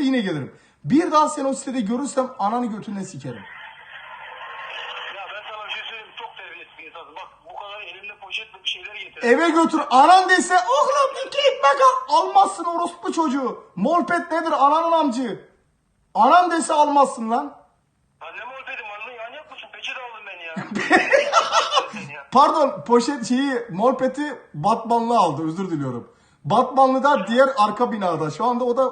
yine gelirim. Bir daha seni o sitede görürsem ananı götünden sikerim. Ya ben sana bir şey söyleyeyim. Çok terbiyesiz bir insansın. Bak bu kadar elimde poşetle bir şeyler getir. Eve götür. Anan dese oğlum iki ekmek al. Almazsın orospu çocuğu. Molpet nedir ananın amcı? Anan dese almazsın lan. Ben ne muhabbetim var lan? Yanyak mısın? Peçete aldın beni ya. Ya. Pardon poşet şeyi molpeti Batmanlı aldı özür diliyorum. Batmanlı da diğer arka binada. Şu anda o da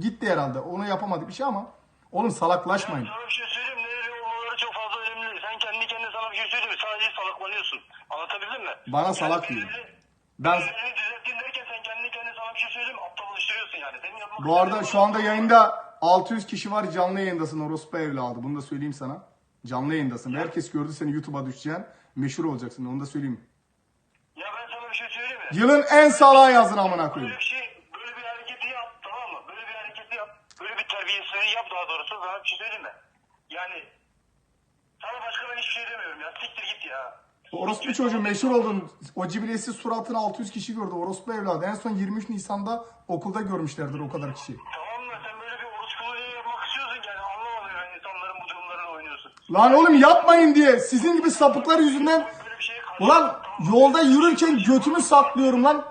gitti herhalde. Onu yapamadı bir şey ama. Oğlum salaklaşmayın. Sana bir şey söyleyeyim. Nereli olmaları çok fazla önemli değil. Sen kendi kendine sana bir şey söyleyeyim mi? Sadece salaklanıyorsun. Anlatabildim mi? Bana salak diyor. Ben birilerini düzelttin derken sen kendi kendine sana bir şey söyleyeyim mi? Aptallaştırıyorsun yani. Senin yapmak bu arada şu anda yayında 600 kişi var canlı yayındasın orospu evladı. Bunu da söyleyeyim sana. Canlı yayındasın. Herkes gördü seni YouTube'a düşeceksin. Meşhur olacaksın onu da söyleyeyim. Ya ben sana bir şey söyleyeyim mi? Yılın en salağı yazın amına koyayım. Böyle bir şey, böyle bir hareketi yap tamam mı? Böyle bir hareketi yap. Böyle bir terbiyesizliği yap daha doğrusu. Sana bir şey söyleyeyim mi? Yani sana başka ben hiçbir şey demiyorum ya. Siktir git ya. Orospu çocuğu meşhur oldun. O cibilesiz suratını 600 kişi gördü. Orospu evladı. En son 23 Nisan'da okulda görmüşlerdir o kadar kişi. Tamam mı? Sen böyle bir orospuluğu niye yapmak istiyorsun yani? Anlamadım ben insanların bu durumlarına oynuyorsun. Lan oğlum yapmayın diye. Sizin gibi sapıklar yüzünden. Böyle bir şeye karşı... Ulan yolda yürürken götümü saklıyorum lan.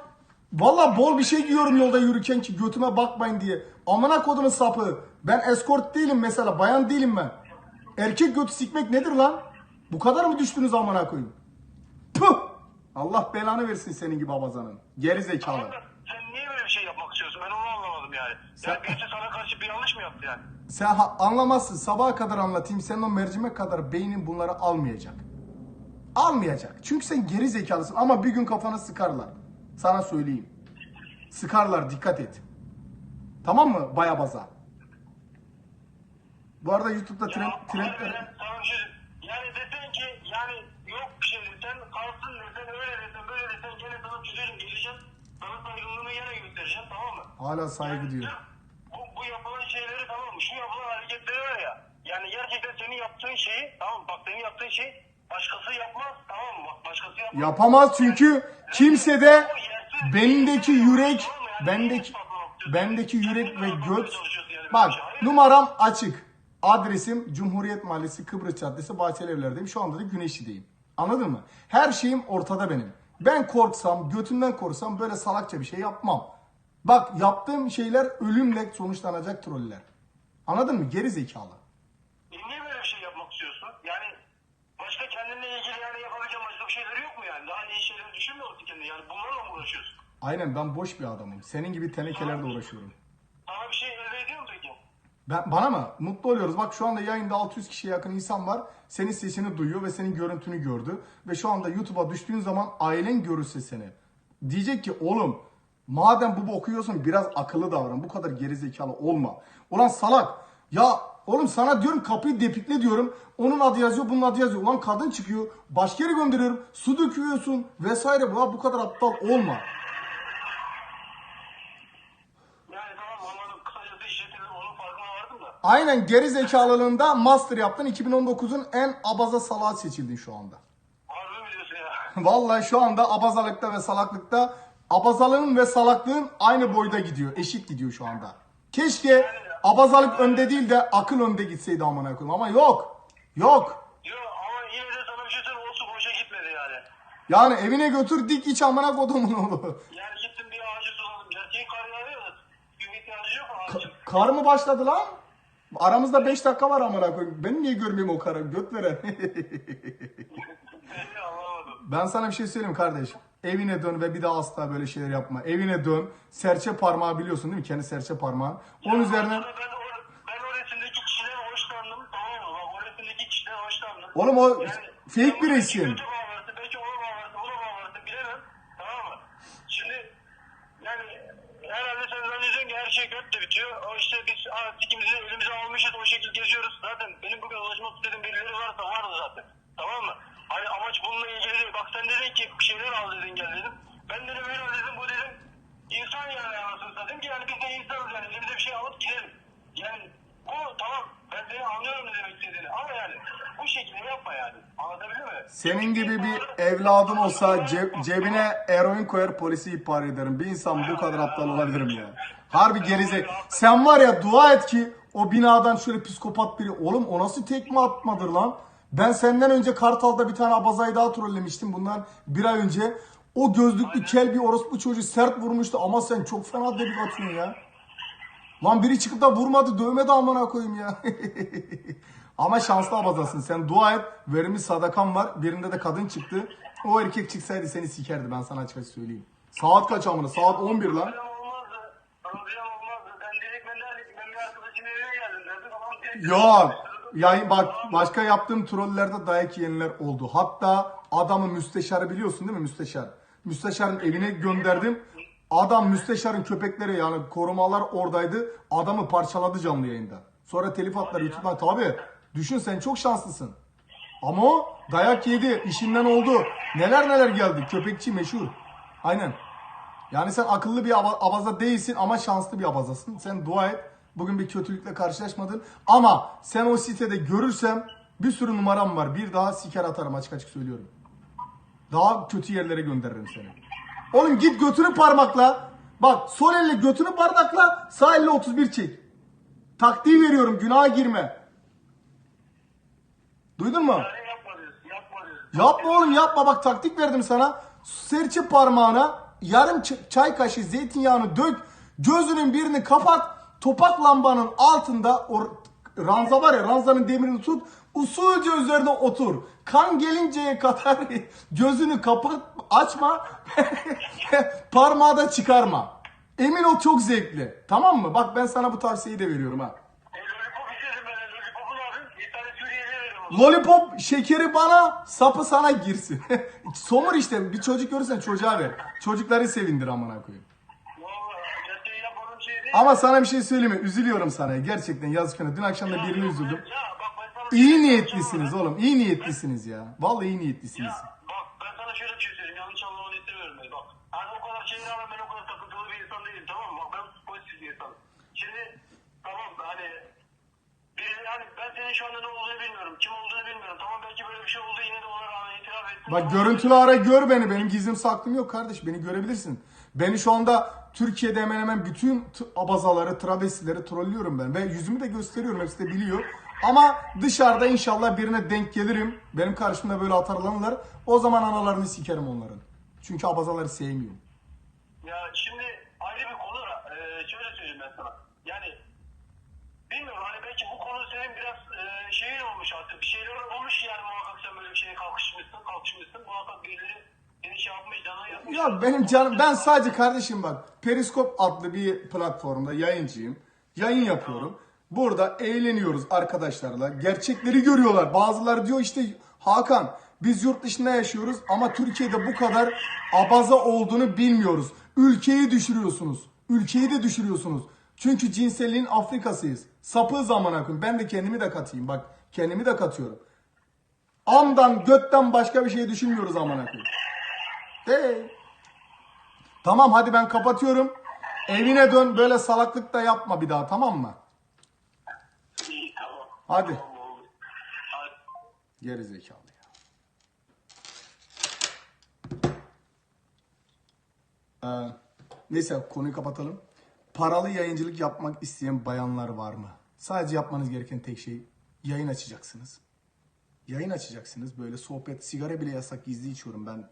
Valla bol bir şey giyiyorum yolda yürürken ki götüme bakmayın diye. Amına kodumun sapı. Ben eskort değilim mesela. Bayan değilim ben. Erkek götü sikmek nedir lan? Bu kadar mı düştünüz amına koyayım? Puh! Allah belanı versin senin gibi abazanın. Geri zekalı. Tamam da Sen niye böyle bir şey yapmak istiyorsun? Ben onu anlamadım yani. Sen- Yani birisi sana karşı bir yanlış mı yaptı yani? Sen ha- anlamazsın. Sabaha kadar anlatayım. Senin o mercimek kadar beynin bunları almayacak. Almayacak. Çünkü sen geri zekalısın ama bir gün kafana sıkarlar. Sana söyleyeyim. Sıkarlar dikkat et. Tamam mı baya baza? Bu arada YouTube'da trend, Ya, trendler... bir şey Yani desen ki yani yok bir şey desen kalsın desen öyle desen böyle desen gene sana çözerim geleceğim. Sana saygınlığımı gene göstereceğim tamam mı? Hala saygı Yani diyor. Bu, bu yapılan şeyleri tamam mı? Şu yapılan hareketleri var ya. Yani gerçekten senin yaptığın şeyi tamam? Bak senin yaptığın şey başkası yapmaz tamam mı? Bak başkası yapmaz. Yapamaz çünkü kimse de yersiz- bendeki yürek, Tamam mı? Yani bendeki bendeki yürek ve göt. yani Bak şey. Numaram açık. Adresim Cumhuriyet Mahallesi Kıbrıs Caddesi Bahçelievler'deyim. Şu anda da Güneşli'deyim. Anladın mı? Her şeyim ortada benim. Ben korksam, götümden korksam böyle salakça bir şey yapmam. Bak yaptığım şeyler ölümle sonuçlanacak troller. Anladın mı? Geri zekalı. E niye böyle bir şey yapmak istiyorsun? Yani başka kendinle ilgili yani yapabileceğin başka bir şeyleri yok mu yani? Daha iyi şeyler düşünmüyor musun kendine? Yani bunlarla mı uğraşıyorsun? Aynen ben boş bir adamım. Senin gibi tenekelerle uğraşıyorum. Sana bir şey elde ediyor mu peki? Ben, bana mı? Mutlu oluyoruz. Bak şu anda yayında 600 kişiye yakın insan var. Senin sesini duyuyor ve senin görüntünü gördü. Ve şu anda YouTube'a düştüğün zaman ailen görürse seni. Diyecek ki oğlum madem bu boku yiyorsun biraz akıllı davran. Bu kadar gerizekalı olma. Ulan salak. Ya oğlum sana diyorum kapıyı depikle diyorum. Onun adı yazıyor bunun adı yazıyor. Ulan kadın çıkıyor. Başka yere gönderiyorum. Su döküyorsun vesaire. Bu, bu kadar aptal olma. Yani tamam anladım. Kısacası işletildi onun farkına vardım da. Aynen geri zekalılığında master yaptın. 2019'un en abaza salağı seçildin şu anda. Harbi mi diyorsun ya? Vallahi şu anda abazalıkta ve salaklıkta abazalığın ve salaklığın aynı boyda gidiyor. Eşit gidiyor şu anda. Keşke abazalık önde değil de akıl önde gitseydi amına koyayım ama yok. Yok. Yok ama yine de sana bir şey söyleyeyim. Boşa gitmedi yani. Yani evine götür dik iç amına kodumun oğlu. Yani gittim bir ağacı suladım. Gerçeğin kar yağıyor da. Gün ihtiyacı yok mu ağacın? Kar mı başladı lan? Aramızda 5 dakika var amına koyayım. Ben niye görmeyeyim o karı? Göt veren. Ben sana bir şey söyleyeyim kardeş. Evine dön ve bir daha asla böyle şeyler yapma. Evine dön. Serçe parmağı biliyorsun değil mi? Kendi serçe parmağın. Onun üzerine... Aslında Ben o, ben o resimdeki kişiden hoşlandım tamam mı? Bak o resimdeki kişiden hoşlandım. Oğlum o Yani fake bir resim. Belki bağlarsın, belki ona bağlarsın, ona bağlarsın bilemem. Tamam mı? Şimdi yani herhalde sen zannediyorsun ki her şey götle bitiyor. O işte biz aa, sikimizi elimize almışız o şekilde geziyoruz. Zaten benim bugün ulaşmak istediğim birileri varsa vardı zaten. Tamam mı? Hani amaç bununla ilgili değil. Bak sen dedin ki bir şeyler al dedin gel dedim. Ben dedim herhalde dedim bu dedim insan yani anasını satayım ki yani biz de insanız yani elimize bir şey alıp gidelim. Yani bu tamam ben seni anlıyorum ne demek istediğini ama yani bu şekilde yapma yani. Anlatabildim mi? Senin gibi bir evladın olsa ceb- cebine eroin koyar polisi ihbar ederim. Bir insan bu kadar aptal olabilir mi ya? Harbi gerizek. Sen var ya dua et ki o binadan şöyle psikopat biri. Oğlum o nasıl tekme atmadır lan? Ben senden önce Kartal'da bir tane abazayı daha trollemiştim bundan bir ay önce. O gözlüklü kel bir orospu çocuğu sert vurmuştu ama sen çok fena debik atıyorsun ya. Lan biri çıkıp da vurmadı dövmedi amına koyayım ya. ama şanslı abazasın sen dua et. Verimli sadakan var. Birinde de kadın çıktı. O erkek çıksaydı seni sikerdi ben sana açık açık söyleyeyim. Saat kaç amına? Saat 11 lan. Yok. Yani bak başka yaptığım trollerde dayak yiyenler oldu. Hatta adamı müsteşarı biliyorsun değil mi müsteşar? Müsteşarın evine gönderdim. Adam müsteşarın köpekleri yani korumalar oradaydı. Adamı parçaladı canlı yayında. Sonra telif attılar YouTube'dan. Tabi düşün sen çok şanslısın. Ama o dayak yedi. işinden oldu. Neler neler geldi. Köpekçi meşhur. Aynen. Yani sen akıllı bir aba- abaza değilsin ama şanslı bir abazasın. Sen dua et. Bugün bir kötülükle karşılaşmadın. Ama sen o sitede görürsem bir sürü numaram var. Bir daha siker atarım açık açık söylüyorum. Daha kötü yerlere gönderirim seni. Oğlum git götünü parmakla. Bak sol elle götünü parmakla sağ elle 31 çek. Taktiği veriyorum günaha girme. Duydun mu? Yani yapma diyorsun. Yapma diyorsun. Yapma oğlum yapma bak taktik verdim sana. Serçe parmağına yarım çay kaşığı zeytinyağını dök. Gözünün birini kapat. Topak lambanın altında o ranza var ya ranzanın demirini tut. Usulca üzerine otur. Kan gelinceye kadar gözünü kapat açma. Parmağı da çıkarma. Emin ol çok zevkli. Tamam mı? Bak ben sana bu tavsiyeyi de veriyorum ha. Lollipop şekeri bana, sapı sana girsin. Somur işte bir çocuk görürsen çocuğa ver. Çocukları sevindir amına koyayım. Ama sana bir şey söyleyeyim mi? Üzülüyorum sana. Gerçekten yazık. Dün akşam da birini üzüldüm. İyi niyetlisiniz oğlum. İyi niyetlisiniz ya. Vallahi iyi niyetlisiniz. Ya bak ben sana şöyle bir şey söyleyeyim. Yanlış anlamanı istemiyorum ben. Bak hani o kadar şeye rağmen ben o kadar takıntılı bir insan değilim tamam mı? Bak ben pozitif bir insanım. Şimdi tamam hani biri hani ben senin şu anda ne olduğunu bilmiyorum. Kim olduğunu bilmiyorum. Tamam belki böyle bir şey oldu yine de ona rağmen itiraf ettim. Bak görüntülü ara gör beni. Benim gizlim saklım yok kardeş. Beni görebilirsin. Beni şu anda Türkiye'de hemen hemen bütün abazaları, travestileri trollüyorum ben. Ve yüzümü de gösteriyorum. Hepsi de biliyor. Ama dışarıda inşallah birine denk gelirim. Benim karşımda böyle atarlanırlar. O zaman analarını sikerim onların. Çünkü abazaları sevmiyorum. Ya şimdi ayrı bir konu da e, şöyle söyleyeyim ben sana. Yani bilmiyorum hani belki bu konu senin biraz e, şeyin olmuş artık bir şeyler olmuş yani muhakkak sen böyle bir şeye kalkışmışsın kalkışmışsın muhakkak birileri şey yapmış. Ya benim canım ben sadece kardeşim bak Periskop adlı bir platformda yayıncıyım. Yayın yapıyorum. Burada eğleniyoruz arkadaşlarla. Gerçekleri görüyorlar. Bazıları diyor işte Hakan biz yurt dışında yaşıyoruz ama Türkiye'de bu kadar abaza olduğunu bilmiyoruz. Ülkeyi düşürüyorsunuz. Ülkeyi de düşürüyorsunuz. Çünkü cinselliğin Afrikasıyız. Sapı zamana koyayım. Ben de kendimi de katayım. Bak kendimi de katıyorum. Amdan götten başka bir şey düşünmüyoruz amına koyayım. Hey. Tamam hadi ben kapatıyorum. Evine dön böyle salaklık da yapma bir daha tamam mı? İyi tamam. Hadi. Tamam, oldu. Hadi. Geri zekalı ya. Ee, neyse konuyu kapatalım. Paralı yayıncılık yapmak isteyen bayanlar var mı? Sadece yapmanız gereken tek şey yayın açacaksınız. Yayın açacaksınız böyle sohbet, sigara bile yasak gizli içiyorum ben.